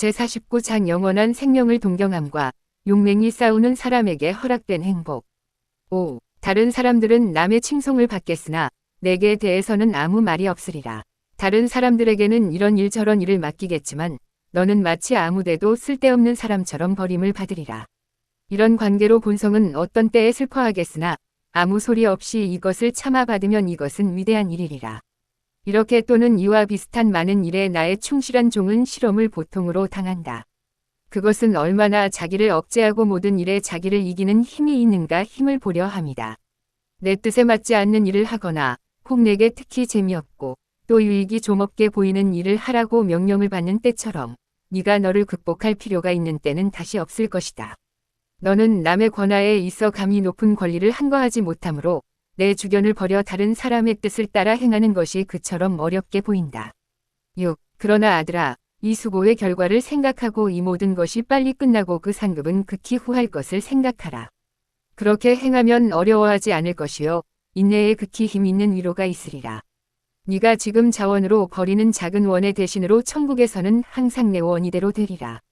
제49장 영원한 생명을 동경함과 용맹이 싸우는 사람에게 허락된 행복. 5. 다른 사람들은 남의 칭송을 받겠으나 내게 대해서는 아무 말이 없으리라. 다른 사람들에게는 이런 일 저런 일을 맡기겠지만 너는 마치 아무데도 쓸데없는 사람처럼 버림을 받으리라. 이런 관계로 본성은 어떤 때에 슬퍼하겠으나 아무 소리 없이 이것을 참아 받으면 이것은 위대한 일이리라. 이렇게 또는 이와 비슷한 많은 일에 나의 충실한 종은 실험을 보통으로 당한다. 그것은 얼마나 자기를 억제하고 모든 일에 자기를 이기는 힘이 있는가 힘을 보려 함이다. 내 뜻에 맞지 않는 일을 하거나 혹 내게 특히 재미없고 또 유익이 좀 없게 보이는 일을 하라고 명령을 받는 때처럼 네가 너를 극복할 필요가 있는 때는 다시 없을 것이다. 너는 남의 권하에 있어 감히 높은 권리를 한거하지 못하므로 내 주견을 버려 다른 사람의 뜻을 따라 행하는 것이 그처럼 어렵게 보인다. 6. 그러나 아들아, 이 수고의 결과를 생각하고 이 모든 것이 빨리 끝나고 그 상급은 극히 후할 것을 생각하라. 그렇게 행하면 어려워하지 않을 것이요. 인내에 극히 힘 있는 위로가 있으리라. 네가 지금 자원으로 버리는 작은 원의 대신으로 천국에서는 항상 내 원이대로 되리라.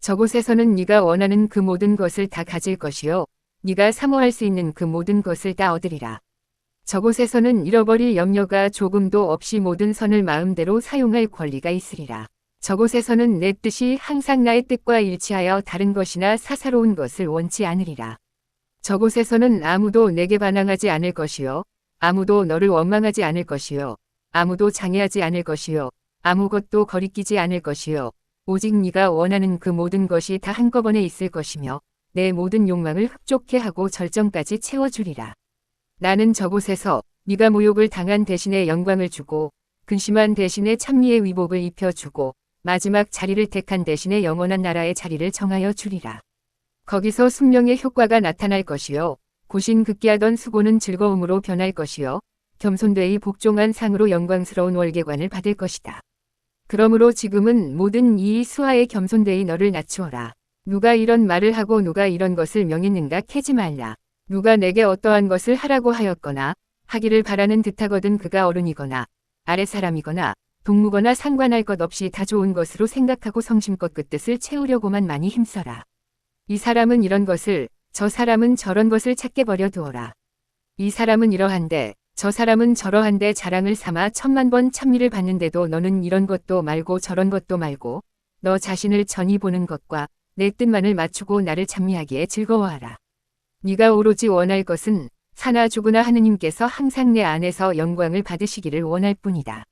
저곳에서는 네가 원하는 그 모든 것을 다 가질 것이요. 네가 사모할 수 있는 그 모든 것을 다 얻으리라. 저곳에서는 잃어버릴 염려가 조금도 없이 모든 선을 마음대로 사용할 권리가 있으리라. 저곳에서는 내 뜻이 항상 나의 뜻과 일치하여 다른 것이나 사사로운 것을 원치 않으리라. 저곳에서는 아무도 내게 반항하지 않을 것이요. 아무도 너를 원망하지 않을 것이요. 아무도 장애하지 않을 것이요. 아무것도 거리끼지 않을 것이요. 오직 네가 원하는 그 모든 것이 다 한꺼번에 있을 것이며 내 모든 욕망을 흡족해 하고 절정까지 채워주리라. 나는 저곳에서 네가 모욕을 당한 대신에 영광을 주고 근심한 대신에 찬미의 위복을 입혀주고 마지막 자리를 택한 대신에 영원한 나라의 자리를 정하여 주리라. 거기서 숙명의 효과가 나타날 것이요. 고신 극기하던 수고는 즐거움으로 변할 것이요. 겸손되이 복종한 상으로 영광스러운 월계관을 받을 것이다. 그러므로 지금은 모든 이 수하에 겸손되이 너를 낮추어라. 누가 이런 말을 하고 누가 이런 것을 명했는가 캐지 말라. 누가 내게 어떠한 것을 하라고 하였거나 하기를 바라는 듯하거든 그가 어른이거나 아랫사람이거나 동무거나 상관할 것 없이 다 좋은 것으로 생각하고 성심껏 그 뜻을 채우려고만 많이 힘써라. 이 사람은 이런 것을 저 사람은 저런 것을 찾게 버려두어라. 이 사람은 이러한데 저 사람은 저러한데 자랑을 삼아 천만 번 찬미를 받는데도 너는 이런 것도 말고 저런 것도 말고 너 자신을 전히 보는 것과 내 뜻만을 맞추고 나를 찬미하기에 즐거워하라. 네가 오로지 원할 것은 사나 죽으나 하느님께서 항상 내 안에서 영광을 받으시기를 원할 뿐이다.